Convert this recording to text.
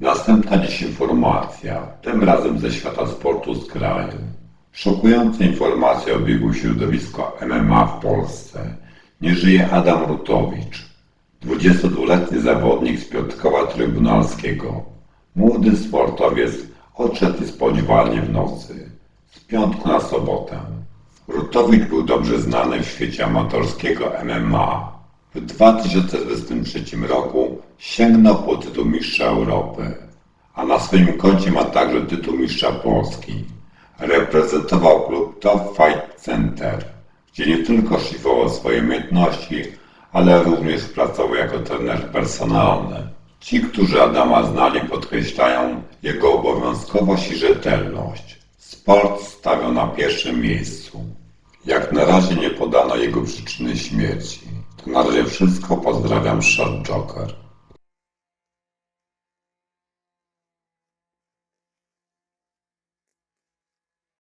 Następna dziś informacja, tym razem ze świata sportu z kraju. Szokująca informacja obiegł środowisko MMA w Polsce. Nie żyje Adam Rutowicz, 22-letni zawodnik z Piotrkowa Trybunalskiego. Młody sportowiec odszedł niespodziewanie w nocy, z piątku na sobotę. Rutowicz był dobrze znany w świecie amatorskiego MMA. W 2023 roku sięgnął po tytuł mistrza Europy, a na swoim koncie ma także tytuł mistrza Polski. Reprezentował klub Top Fight Center, gdzie nie tylko szlifował swoje umiejętności, ale również pracował jako trener personalny. Ci, którzy Adama znali, podkreślają jego obowiązkowość i rzetelność. Sport stawiał na pierwszym miejscu. Jak na razie nie podano jego przyczyny śmierci. To na razie wszystko. Pozdrawiam, Shot Joker.